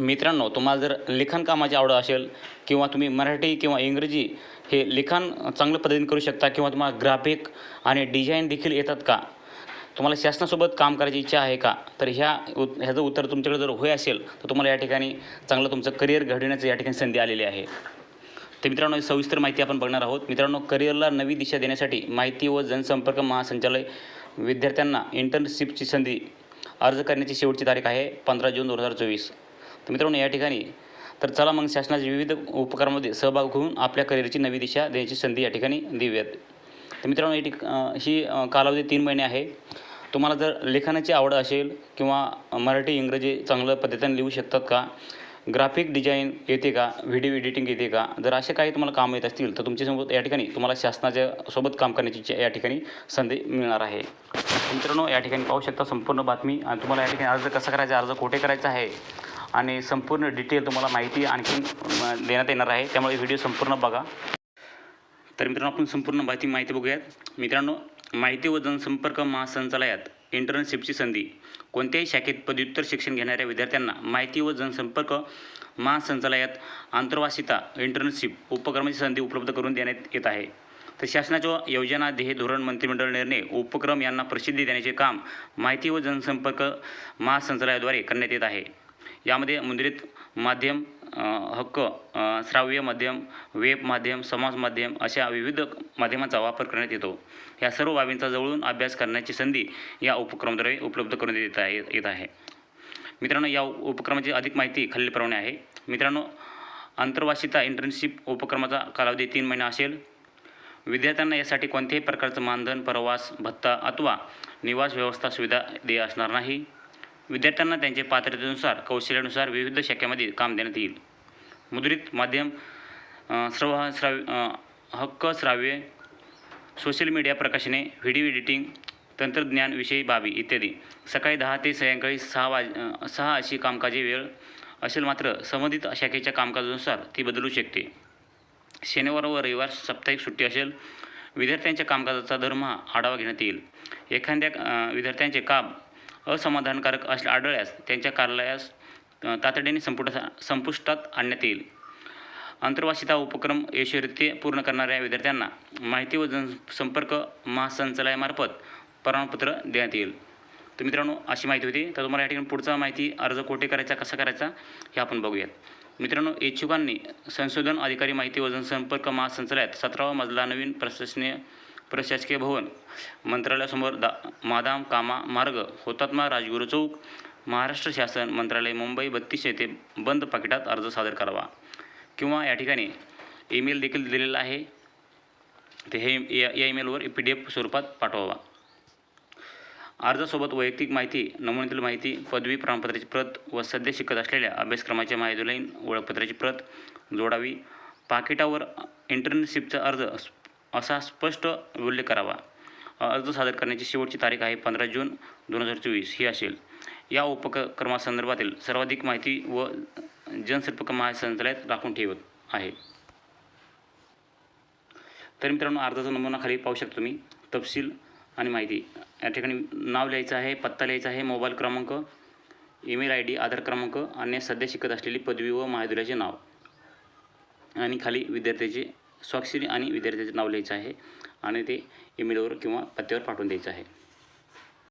मित्रांनो तुम्हाला जर लिखाण कामाची आवड असेल किंवा तुम्ही मराठी किंवा इंग्रजी हे लिखाण चांगल्या पद्धतीने करू शकता किंवा तुम्हाला ग्राफिक आणि डिझाईन देखील येतात का? तुम्हाला शासनासोबत काम करायची इच्छा आहे का? तर ह्या उत ह्याचं उत्तर तुमच्याकडे जर होय असेल तर तुम्हाला या ठिकाणी चांगलं तुमचं करिअर घडविण्याचं या ठिकाणी संधी आलेली आहे. तर मित्रांनो ही सविस्तर माहिती आपण बघणार आहोत. मित्रांनो करिअरला नवी दिशा देण्यासाठी माहिती व जनसंपर्क महासंचालय विद्यार्थ्यांना इंटर्नशिपची संधी अर्ज करण्याची शेवटची तारीख आहे पंधरा जून दोन हजार चोवीस. तर मित्रांनो या ठिकाणी तर चला मग शासनाच्या विविध उपक्रमामध्ये सहभाग घेऊन आपल्या करिअरची नवी दिशा देण्याची संधी या ठिकाणी देऊयात. तर मित्रांनो या ठिक ही कालावधी तीन महिने आहे. तुम्हाला जर लेखनाची आवड असेल किंवा मराठी इंग्रजी चांगल्या पद्धतीने लिहू शकतात का? ग्राफिक डिझाईन येते का? व्हिडिओ एडिटिंग येते का? जर असे काही तुम्हाला काम येत असतील तर तुमच्यासोबत या ठिकाणी तुम्हाला शासनाच्या सोबत काम करण्याची या ठिकाणी संधी मिळणार आहे. मित्रांनो या ठिकाणी पाहू शकता संपूर्ण बातमी. आणि तुम्हाला या ठिकाणी अर्ज कसा करायचा अर्ज कुठे करायचा आहे आणि संपूर्ण डिटेल तुम्हाला माहिती आणखीन देण्यात येणार आहे. त्यामुळे व्हिडिओ संपूर्ण बघा. तर मित्रांनो आपण संपूर्ण माहिती माहिती बघूयात. मित्रांनो माहिती व जनसंपर्क महासंचालयात इंटर्नशिपची संधी. कोणत्याही शाखेत पदव्युत्तर शिक्षण घेणाऱ्या विद्यार्थ्यांना माहिती व जनसंपर्क महासंचालयात आंतरवासिता इंटर्नशिप उपक्रमाची संधी उपलब्ध करून देण्यात येत आहे. तर शासनाच्या योजना ध्येय धोरण मंत्रिमंडळ निर्णय उपक्रम यांना प्रसिद्धी देण्याचे काम माहिती व जनसंपर्क महासंचालयाद्वारे करण्यात येत आहे. यामध्ये मुद्रित माध्यम हक्क श्राव्य माध्यम वेब माध्यम समाज माध्यम अशा विविध माध्यमांचा वापर करण्यात येतो. या सर्व बाबींचा जवळून अभ्यास करण्याची संधी या उपक्रमाद्वारे उपलब्ध करून देत आहे येत आहे. मित्रांनो या उपक्रमाची अधिक माहिती खालीलप्रमाणे आहे. मित्रांनो आंतरवासिता इंटर्नशिप उपक्रमाचा कालावधी तीन महिना असेल. विद्यार्थ्यांना यासाठी कोणत्याही प्रकारचं मानधन प्रवास भत्ता अथवा निवास व्यवस्था सुविधा देय असणार नाही. विद्यार्थ्यांना त्यांच्या पात्रतेनुसार कौशल्यानुसार विविध शाखेमध्ये काम देण्यात येईल. मुद्रित माध्यम श्रव श्राव्य हक्क श्राव्य सोशल मीडिया प्रकाशने व्हिडिओ एडिटिंग तंत्रज्ञानविषयी बाबी इत्यादी. सकाळी दहा ते सायंकाळी सहा वाज सहा अशी कामकाजी वेळ असेल मात्र संबंधित शाखेच्या कामकाजानुसार ती बदलू शकते. शनिवार व रविवार साप्ताहिक सुट्टी असेल विद्यार्थ्यांच्या कामकाजाचा धर्म हा आढावा घेण्यात येईल. एखाद्या विद्यार्थ्यांचे काम असमाधानकारक असे आढळल्यास त्यांच्या कार्यालयास तातडीने संपुटा संपुष्टात आणण्यात येईल. अंतर्वासिता उपक्रम यशस्वीरित्या पूर्ण करणाऱ्या विद्यार्थ्यांना माहिती व जनसंपर्क महासंचालयामार्फत प्रमाणपत्र देण्यात येईल. तर मित्रांनो अशी माहिती होती. तर तुम्हाला या ठिकाणी पुढचा माहिती अर्ज कोठे करायचा कसा करायचा हे आपण बघूयात. मित्रांनो इच्छुकांनी संशोधन अधिकारी माहिती व जनसंपर्क महासंचालयात सतरावा मजला नवीन प्रशासनीय प्रशासकीय भवन मंत्रालयासमोर दा मादाम कामा मार्ग हुतात्मा राजगुरू चौक महाराष्ट्र शासन मंत्रालय मुंबई बत्तीस येथे बंद पाकिटात अर्ज सादर करावा. किंवा या ठिकाणी ईमेल देखील दिलेला आहे. ते हे या या ईमेलवर पी डी एफ स्वरूपात पाठवावा. अर्जासोबत वैयक्तिक माहिती नमुन्यातील माहिती पदवी प्रमाणपत्राची प्रत व सध्या शिकत असलेल्या अभ्यासक्रमाच्या माहितीलाईन ओळखपत्राची प्रत जोडावी. पाकिटावर इंटर्नशिपचा अर्ज असा स्पष्ट उल्लेख करावा. अर्ज सादर करण्याची शेवटची तारीख आहे पंधरा जून दोन हजार चोवीस. ही असेल. या उपक्रमासंदर्भातील सर्वाधिक माहिती व जनसंपर्क महासंचालयात राखून ठेवत आहे. तर मित्रांनो अर्जाचा नमुना खाली पाहू शकतो तुम्ही. तपशील आणि माहिती. या ठिकाणी नाव लिहायचं आहे पत्ता लिहायचा आहे मोबाईल क्रमांक ईमेल आय डी आधार क्रमांक आणि सध्या शिकत असलेली पदवी व महाविद्यालयाचे नाव. आणि खाली विद्यार्थ्याचे स्वाक्षरी आणि विद्यार्थ्याचे नाव लिहायचं आहे आणि ते ईमेलवर किंवा पत्त्यावर पाठवून द्यायचं आहे.